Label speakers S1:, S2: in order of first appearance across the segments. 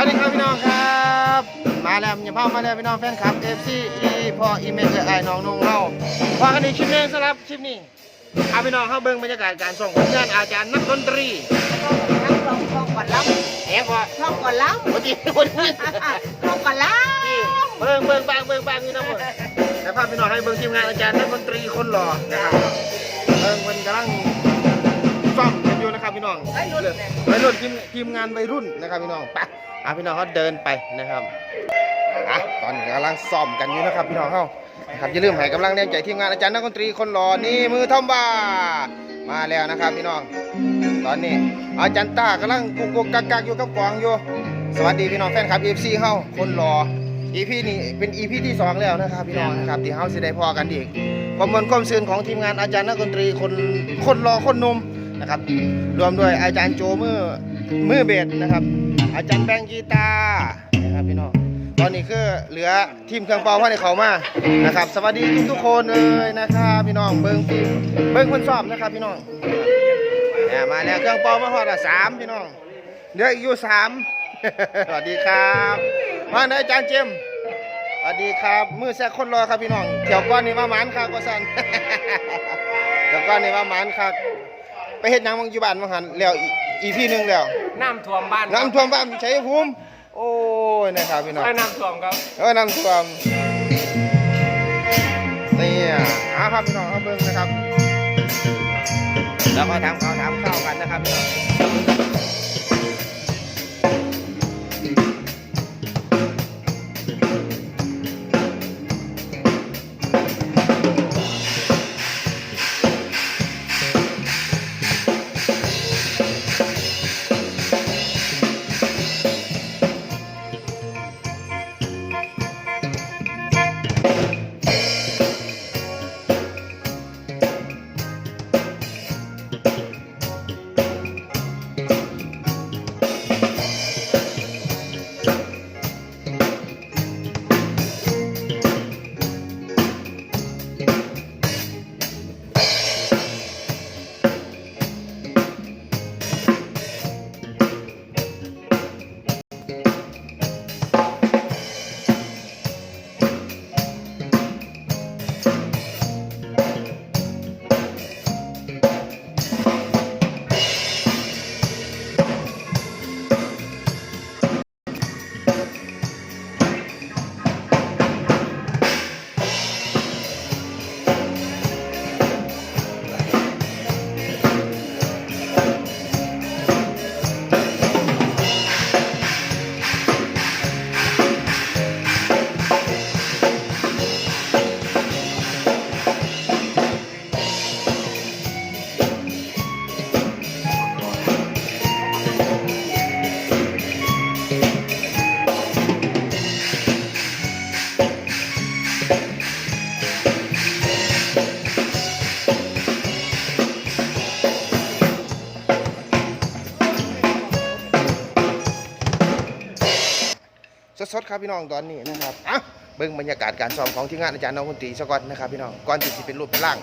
S1: วัสดีครับพี่น้องครับ มาแล้วอย่าเผามาแล้วพี่น้องแฟนคลับเอฟซีอีพ่ออีเมลเอไอน้องนุ่งเฮาพอกันในคลิปนี้สำหรับคลิปนี้เอาพี่น้องเข้าเบิ่งบรรยากาศการส่งผลงานอาจารย์นักดนตรี
S2: นั่งลองท่องก่อนล้
S1: แอบว่าำ
S2: ท่องก่อนล้
S1: ปกติคนนี้ำ
S2: ท่องก่อนล้
S1: เบิ่งเบิ่งบางเบิ่งบางนี่นะผมแต่ภาพพี่น้องให้เบิ่งทีมงานอาจารย์นักดนตรีคนหล่อนะครับเบิ่งมันกำลังซ่อมกันอยู่นะครับพี่น้องำ
S2: ไอ้รุ่นเนี่ย
S1: วัยรุ่นทีมทีมงานวัยรุ่นนะครับพี่น้องไป อะพี่น้องเขาเดินไปนะครับอะตอนนี้กำลังซ้อมกันอยู่นะครับพี่น้องเขานะครับอย่าลืมให้กำลังแรงใจทีมงานอาจารย์นักดนตรีคนหล่อนี่มือทอมบ้ามาแล้วนะครับพี่น้อง ตอนนี้อาจารย์ตากำลังกุกกุกกักกักอยู่กับกวางอยู่ สวัสดีพี่น้องแฟนคลับ FC เฮาคนหล่อ EP นี้เป็น EP ที่สองแล้วนะครับพี่น้องนะครับที่เฮาสิได้พอกันอีกความมันความซื่นของทีมงานอาจารย์นักดนตรีคนคนหล่อคนนุ่มนะครับ รวมด้วยอาจารย์โจมือมือเบสนะครับ อาจารย์แบงกีตาร์นะครับพี่น้องตอนนี้คือเหลือทีมเครื่องเป่าพ่อในเขามานะครับ สวัสดีทุกทุกคนเลยนะครับพี่น้องเบิ้งทีมเบิ้งคนสอบนะครับพี่น้องเนี่ยมาแล้วเครื่องเป่ามาฮอดละสามพี่น้องเหลืออีกอยู่สามสวัสดีครับมาไหนอาจารย์เจมสวัสดีครับ มือแซกคนรอครับพี่น้องเที่ยวก้อนนี่ว่าหมันครับก็สันเที่ยวก้อนนี่ว่าหมันครับไปเฮ็ดหยังบางยู่บ้านบางหันแล้ว อีพี่หนึงแล้ว
S3: น้ำท่วมบ้าน
S1: น้ำท่วมบ้านชัยภูมิโอ้ยนะครับพี่น้อง
S3: ใช่น้ำท่วมครับ
S1: เออน้ำท่วมนี่อะเอาครับพี่น้องเอาเบิ่งนะครับแล้วมาทำข้าวทำข้าวกันนะครับพี่น้อง สดๆครับพี่น้องตอนนี้นะครับอะเบิ่งบรรยากาศการซ้อมของที่งานอาจารย์น้องคนตรีสะกอนนะครับพี่น้องก่อนที่จะเป็นรูปเป็นร่าง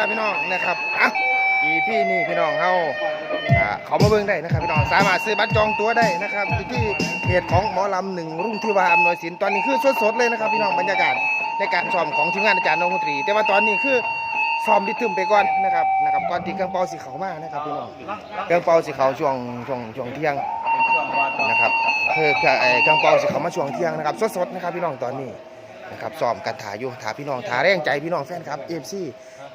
S1: แล้วพี่น้องนะครับอะอีพี่นี่พี่น้องเฮาอ่าเขามาเบิ่งได้นะครับพี่น้องสามารถซื้อบัตรจองตั๋วได้นะครับอยู่ที่เพจของหมอลำหนึ่งรุ่งที่ว่าอำนวยสินตอนนี้คือสดๆเลยนะครับพี่น้องบรรยากาศในการซ้อมของทีมงานอาจารย์นงดนตรี แต่ว่าตอนนี้คือซ้อมดิทึมไปก่อนนะครับนะครับก่อนที่เครื่องเป่าสีขามานะครับพี่น้องเครื่องเป่าสีขาช่วงช่วงช่วงเที่ยงนะครับคือเครื่องเป่าสิเขามาช่วงเที่ยงนะครับสดๆนะครับพี่น้องตอนนี้ นะครับซ้อมกันถ่ายอยู่ถ่ายพี่น้องถ่ายแรงใจพี่น้องแฟนครับเอฟซี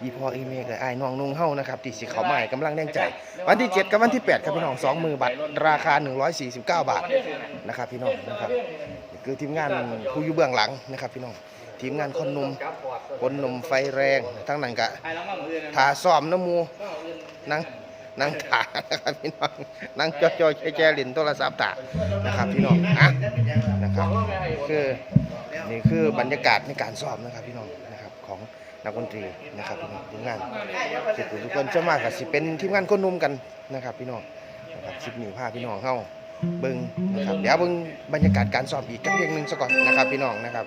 S1: อีพอเอเมกไอ้น้องนุ่งเฮานะครับที่สิเขาใหม่กำลังแรงใจ วันที่ 7 กับวันที่ 8 ครับพี่น้องสองมือบัตรราคา 149 บาทนะครับพี่น้องนะครับคือทีมงานผู้อยู่เบื้องหลังนะครับพี่น้องทีมงานคนหนุ่มคนหนุ่มไฟแรงทั้งนั้นกะถ่าซ้อมน้ำมูนั่งนั่งถานะครับพี่น้องนั่งจอยๆแจ้ๆลินโทรศัพท์ตานะครับพี่น้องอะนะครับคือ นี่คือบรรยากาศในการซ้อมนะครับพี่น้องนะครับของนักดนตรีนะครับพี่น้องทีมงานทุกคนทุกคนจะมากกับสิเป็นทีมงานคนนุ่มกันนะครับพี่น้องนะครับคลิปนี้พาพี่น้องเข้าเบิ้งนะครับเดี๋ยวเบิ้งบรรยากาศการซ้อมอีกครั้งหนึ่งซะก่อนนะครับพี่น้องนะครับ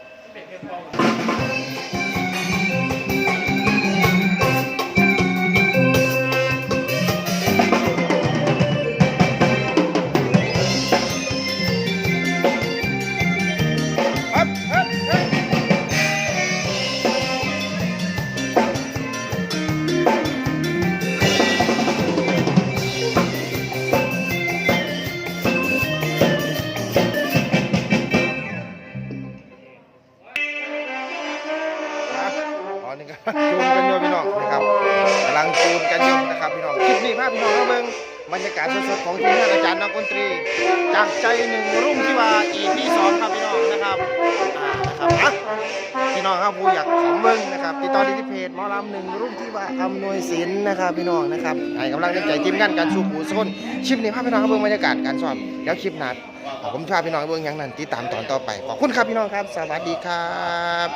S1: รรยากาศสดๆของทีมงานอาจารย์นักดนตรี จากใจหนึ่งรุ่งที่ว่าอีพีสองครับพี่น้องนะครับอ่านะครับอะพี่น้องครับผู้อยากของเบิ้งนะครับติดต่อได้ที่เพจหมอลำหนึ่งรุ่งที่ว่าอำนวยศิลป์นะครับพี่น้องนะครับให้กำลังใจทีมงานการสู้หูส้นคลิปนี้พาพี่น้องครับเบิ้งบรรยากาศการซ้อมแล้วคลิปนัดผมชาพี่น้องเบิ้งย่างนั้นติดตามตอนต่อไปขอบคุณครับพี่น้องครับ สวัสดีครับ